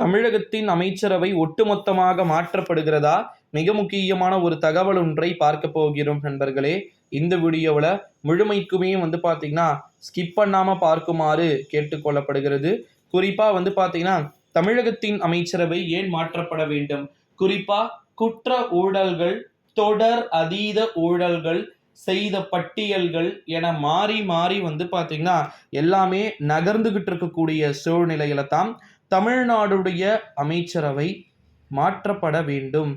தமிழகத்தின் அமைச்சரவை ஒட்டுமொத்தமாக மாற்றப்படுகிறதா? மிக முக்கியமான ஒரு தகவல் ஒன்றை பார்க்க போகிறோம் நண்பர்களே. இந்த வீடியோவில் முழுமைக்குமே வந்து பார்த்தீங்கன்னா ஸ்கிப் பண்ணாமல் பார்க்குமாறு கேட்டுக்கொள்ளப்படுகிறது குறிப்பாக வந்து பார்த்தீங்கன்னா தமிழகத்தின் அமைச்சரவை ஏன் மாற்றப்பட வேண்டும்? குறிப்பாக குற்ற ஊழல்கள் தொடர் அதீத ஊழல்கள் செய்த பட்டியல்கள் என மாறி மாறி வந்து பார்த்தீங்கன்னா எல்லாமே நகர்ந்துகிட்டு இருக்கக்கூடிய சூழ்நிலையில தான் தமிழ்நாடுடைய அமைச்சரவை மாற்றப்பட வேண்டும்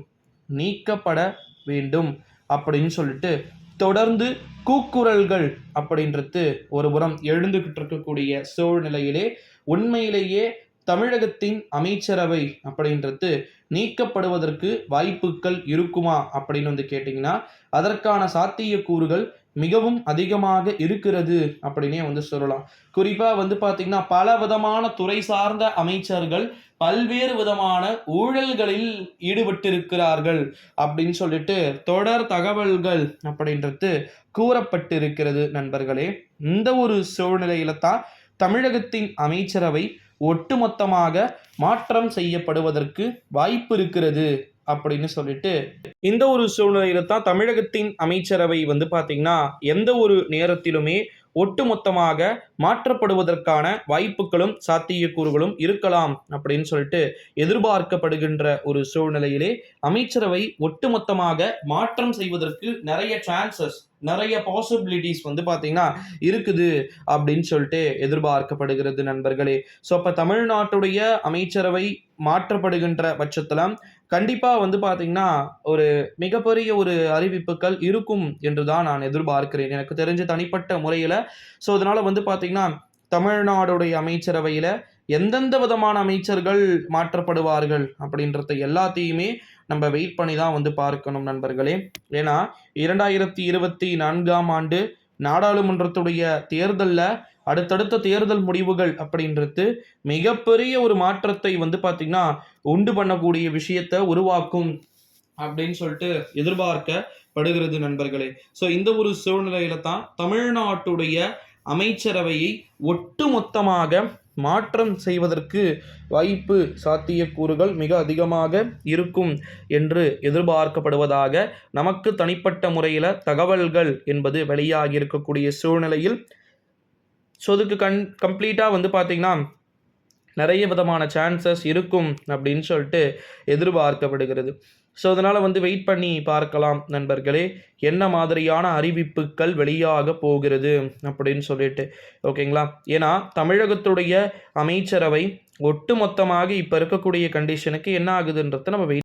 நீக்கப்பட வேண்டும் அப்படின்னு சொல்லிட்டு தொடர்ந்து கூக்குரல்கள் அப்படின்றது ஒரு புறம் எழுந்துகிட்டு இருக்கக்கூடிய சூழ்நிலையிலே உண்மையிலேயே தமிழகத்தின் அமைச்சரவை அப்படின்றது நீக்கப்படுவதற்கு வாய்ப்புகள் இருக்குமா அப்படின்னு வந்து கேட்டிங்கன்னா அதற்கான சாத்தியக்கூறுகள் மிகவும் அதிகமாக இருக்கிறது அப்படின்னே வந்து சொல்லலாம். குறிப்பாக வந்து பார்த்திங்கன்னா பல விதமான துறை சார்ந்த அமைச்சர்கள் பல்வேறு விதமான ஊழல்களில் ஈடுபட்டிருக்கிறார்கள் அப்படின்னு சொல்லிட்டு தொடர் தகவல்கள் அப்படின்றது கூறப்பட்டிருக்கிறது நண்பர்களே. இந்த ஒரு சூழ்நிலையில தான் தமிழகத்தின் அமைச்சரவை ஒட்டுமொத்தமாக மாற்றம் செய்யப்படுவதற்கு வாய்ப்பு இருக்கிறது அப்படின்னு சொல்லிட்டு இந்த ஒரு சூழ்நிலையில தான் தமிழகத்தின் அமைச்சரவை வந்து பார்த்தீங்கன்னா எந்த ஒரு நேரத்திலுமே ஒட்டுமொத்தமாக மாற்றப்படுவதற்கான வாய்ப்புகளும் சாத்தியக்கூறுகளும் இருக்கலாம் அப்படின்னு சொல்லிட்டு எதிர்பார்க்கப்படுகின்ற ஒரு சூழ்நிலையிலே அமைச்சரவை ஒட்டுமொத்தமாக மாற்றம் செய்வதற்கு நிறைய சான்சஸ் நிறைய பாசிபிலிட்டிஸ் வந்து பார்த்தீங்கன்னா இருக்குது அப்படின்னு சொல்லிட்டு எதிர்பார்க்கப்படுகிறது நண்பர்களே. ஸோ அப்போ தமிழ்நாட்டுடைய அமைச்சரவை மாற்றப்படுகின்ற பட்சத்தில் கண்டிப்பாக வந்து பார்த்தீங்கன்னா ஒரு மிகப்பெரிய ஒரு அறிவிப்புகள் இருக்கும் என்று தான் நான் எதிர்பார்க்கிறேன். எனக்கு தெரிஞ்ச தனிப்பட்ட முறையில். ஸோ அதனால் வந்து பார்த்தீங்கன்னா தமிழ்நாடுடைய அமைச்சரவையில் எந்தெந்த விதமான அமைச்சர்கள் மாற்றப்படுவார்கள் அப்படின்றத எல்லாத்தையுமே நம்ம வெயிட் பண்ணி தான் வந்து பார்க்கணும் நண்பர்களே. ஏன்னா இரண்டாயிரத்தி இருபத்தி நான்காம் ஆண்டு நாடாளுமன்றத்துடைய தேர்தலில் அடுத்தடுத்த தேர்தல் முடிவுகள் அப்படின்றது மிகப்பெரிய ஒரு மாற்றத்தை வந்து பார்த்திங்கன்னா உண்டு பண்ணக்கூடிய விஷயத்தை உருவாக்கும் அப்படின்னு சொல்லிட்டு எதிர்பார்க்கப்படுகிறது நண்பர்களே. ஸோ இந்த ஒரு சூழ்நிலையில தான் தமிழ்நாட்டுடைய அமைச்சரவையை ஒட்டுமொத்தமாக மாற்றம் செய்வதற்கு வாய்ப்பு சாத்தியக்கூறுகள் மிக அதிகமாக இருக்கும் என்று எதிர்பார்க்கப்படுவதாக நமக்கு தனிப்பட்ட முறையில் தகவல்கள் என்பது வெளியாகி இருக்கக்கூடிய சூழ்நிலையில் ஸோ அதுக்கு கண் கம்ப்ளீட்டாக வந்து பார்த்திங்கன்னா நிறைய விதமான சான்சஸ் இருக்கும் அப்படின்னு சொல்லிட்டு எதிர்பார்க்கப்படுகிறது. ஸோ அதனால் வந்து வெயிட் பண்ணி பார்க்கலாம் நண்பர்களே. என்ன மாதிரியான அறிவிப்புகள் வெளியாக போகிறது அப்படின்னு சொல்லிட்டு. ஓகேங்களா ஏன்னா தமிழகத்துடைய அமைச்சரவை ஒட்டுமொத்தமாக இப்போ இருக்கக்கூடிய கண்டிஷனுக்கு என்ன ஆகுதுன்றதை நம்ம வெயிட்